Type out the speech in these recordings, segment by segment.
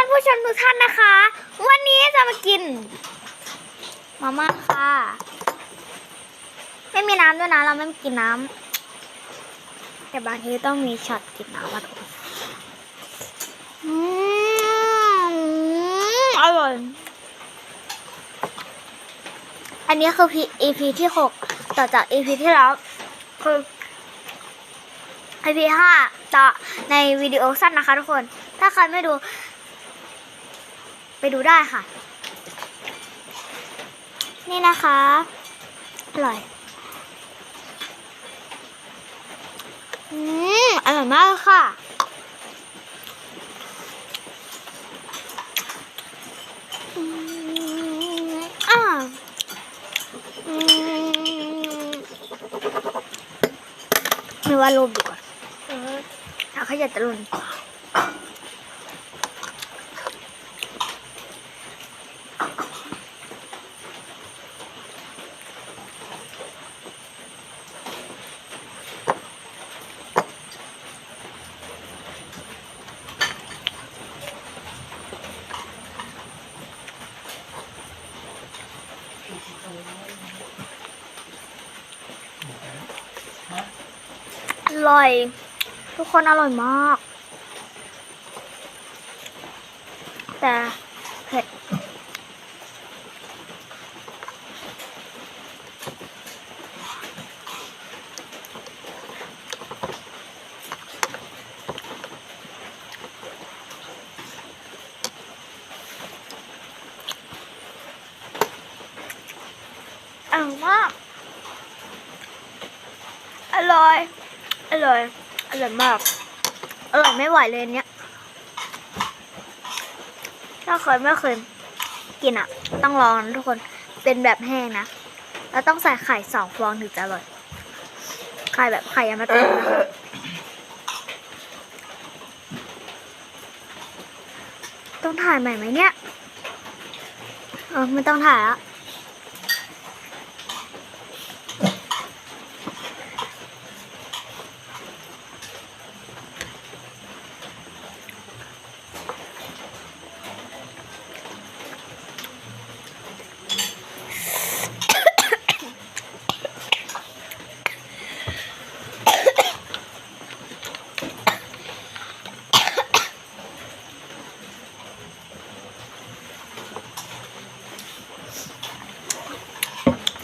ท่านผู้ชมทุกท่านนะคะ วันนี้จะมากินมาม่าค่ะ ไม่มีน้ำด้วยนะ เราไม่กินน้ำแต่บางทีต้องมีช็อตกินน้ำมาทุกคนอืมอร่อย อันนี้คือ P- EP ที่หกต่อจาก EP ที่แล้วคือ EP ห้าต่อในวิดีโอสั้นนะคะทุกคน ถ้าใครไม่ดู ไปดูได้ค่ะ นี่นะคะ อร่อยอืมอร่อยมากค่ะอ่าอืมไม่ว่ารูปดีกว่าเออถ้าเขาอยากจะรุน ร่อย ทุกคนอร่อยมาก แต่เผ็ดอร่อยมากอร่อย อร่อย อร่อยมาก อร่อยไม่ไหวเลยเนี้ย ถ้าเคยไม่เคยกินอะ ต้องลองนะทุกคน เป็นแบบแห้งนะ แล้วต้องใส่ไข่สองฟองถึงจะอร่อย ไข่แบบไข่ยางมะตูมนะต้องถ่ายใหม่ไหมเนี่ย เออไม่ต้องถ่ายแล้ว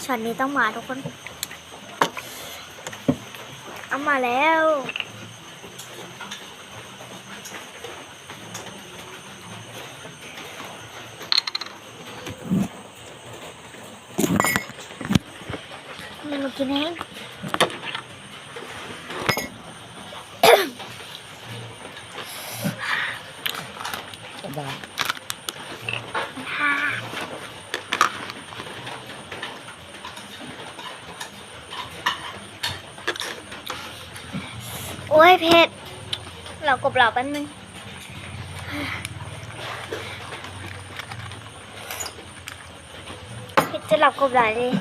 ช็อตนี้ต้องมาทุกคน เอามาแล้วมันกินเอ โอ้ยเผ็ด เรากบเราแป๊บนึงเผ็ดจะหลับกบหลเลย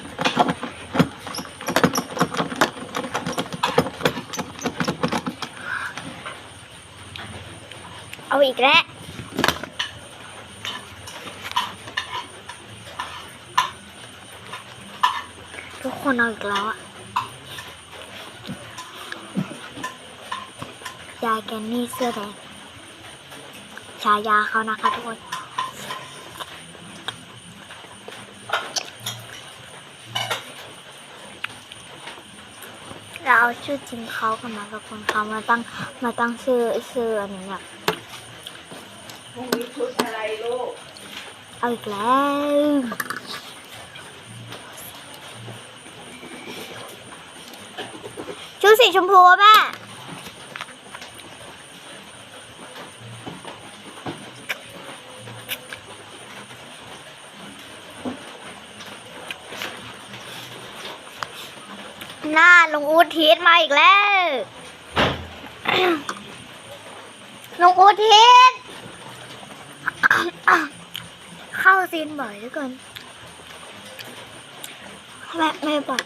เอาอีกแล้วทุกคนเอาอีกแล้วอะ ยายแกนนี่เสื้อแดงฉายาเขานะคะทุกคนเราเอาชื่อจริงเขากันมาทุกคนเขามาตั้งมาตั้งชื่อชื่ออันนี้แบบพรุ่งนี้ชุดอะไรลูก เอาอีกแล้วชุดสีชมพูอะแม่ หน้าลุงอูดทีสมาอีกแล้วลุงอูดทีสเข้าซีนบ่อยเหลือเกินแม่ไม่บ่อย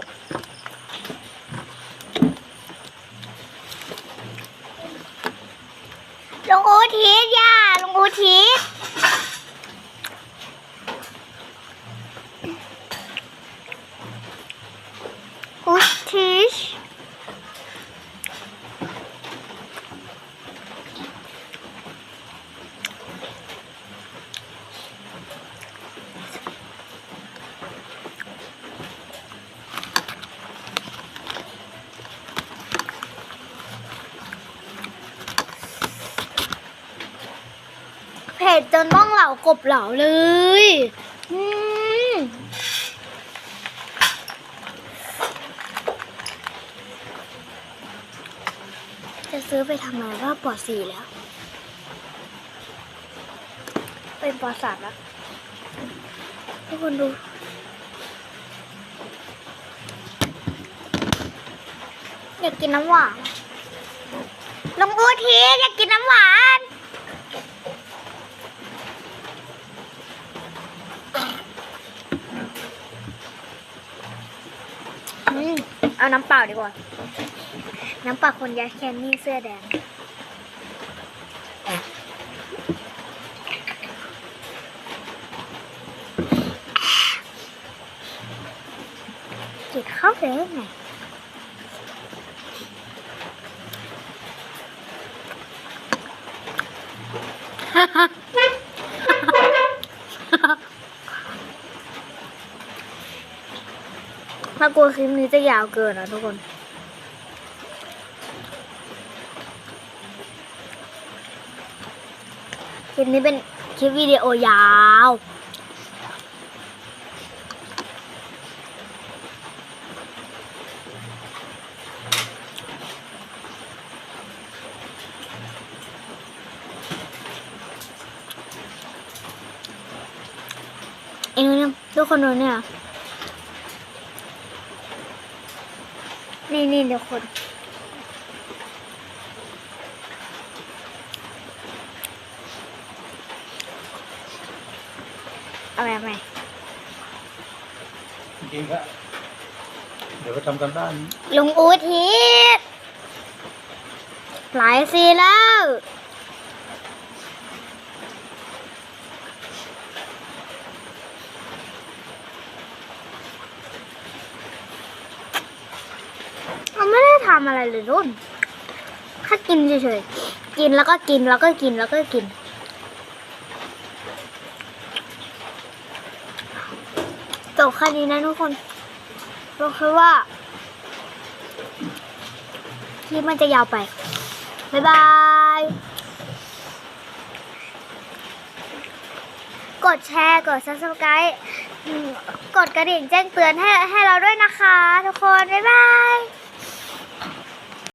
ลุงอูทีสย่าลุงอูทีส ดจนต้องเหล่ากบเหล่าเลยจะซื้อไปทำอะไมว่าปอดสี่แล้ว เป็นปอดสามแล้ว ทุกคนดูอยากกินน้ำหวานลงอูทีอยากกินน้ำหวาน อืม เอาน้ำเปล่าดีกว่า น้ำเปล่าคนยาแคนนี่เสื้อแดง จิตเข้าไปได้ไงถ้า กลัวคลิปนี้จะยาวเกินนะทุกคน คลิปนี้เป็นคลิปวิดีโอยาว เองเนี่ยทุกคนดูเนี่ย นี่นี่เดี๋ยวคนเอาแบบไหนจริงๆก็เดี๋ยวไปทำกันบ้าน ลุงอูทีศหลายซีนแล้ว เราไม่ได้ ทำอะไรเลยรุ่นแค่กินเฉยๆ กินแล้วก็กินแล้วก็กินแล้วก็กิน จบแค่นี้นะทุกคนเราคิดว่าคลิปมันจะยาวไป บ๊ายบาย กดแชร์ กด subscribe กดกระดิ่งแจ้งเตือนให้ให้เราด้วยนะคะ ทุกคน บ๊ายบาย